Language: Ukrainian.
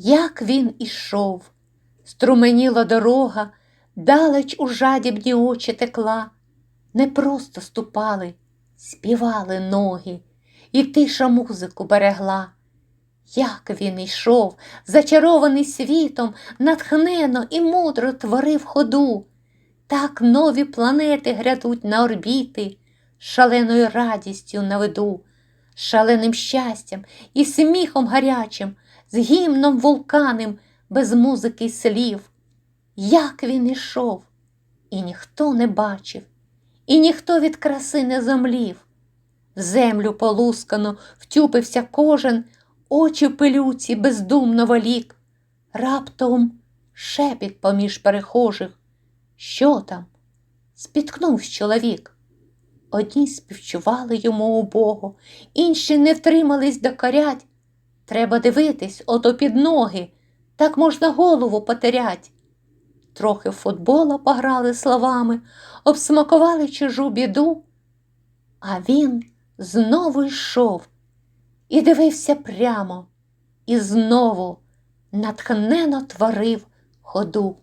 Як він ішов, струменіла дорога, далеч у жадібні очі текла, не просто ступали, співали ноги, і тиша музику берегла. Як він ішов, зачарований світом, натхнено і мудро творив ходу. Так нові планети грядуть на орбіти, шаленою радістю на виду, шаленим щастям і сміхом гарячим, з гімном вулканим, без музики слів. Як він ішов, і ніхто не бачив, і ніхто від краси не зомлів. В землю полускано втюпився кожен, очі пилюці бездумно волік. Раптом шепіт поміж перехожих. Що там? Спіткнувся чоловік. Одні співчували йому убого, інші не втримались докорять. Треба дивитись ото під ноги, так можна голову потерять. Трохи в футбола пограли словами, обсмакували чужу біду, а він знову йшов і дивився прямо, і знову натхнено творив ходу.